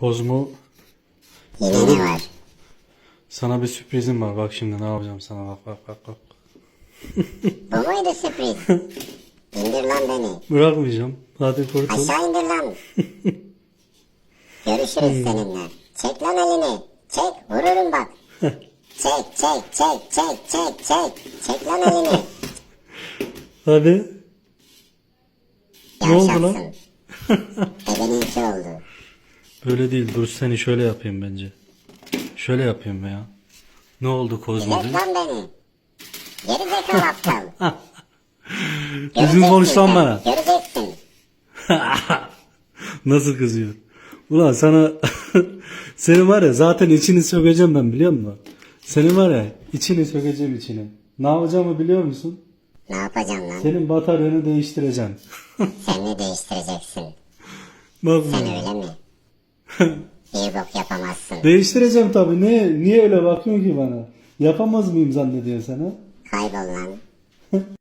Kozmo Yine ne var? sana bir sürprizim var. Bak şimdi ne yapacağım sana bak bak bak bak. Bu muydu sürpriz? İndir lan beni. Bırakmayacağım. Hadi kurtul. Aşağı indir lan. Görüşürüz seninle. Çek lan elini. Çek vururum bak. Çek çek çek çek çek çek. Çek lan elini. Hadi. Ne oldu lan? Ebeninki oldu. Böyle değil. Dur seni şöyle yapayım bence. Şöyle yapayım ya. Ne oldu Kozmo? Çek lan beni. Geri zekalı aptal. Düzgün konuşsan sen, bana. Göreceksin. Nasıl kızıyor? Ulan sana senin var ya zaten içini sökeceğim ben biliyor musun? Senin var ya içini sökeceğim içini. Ne yapacağımı biliyor musun? Ne yapacaksın lan? Senin bataryanı değiştireceğim. Sen mi değiştireceksin? Bak Sen öyle mi? Bir bok yapamazsın. Değiştireceğim tabii. Niye, niye öyle bakıyorsun ki bana? Yapamaz mıyım zannediyorsun sen ha? Kaybol lan.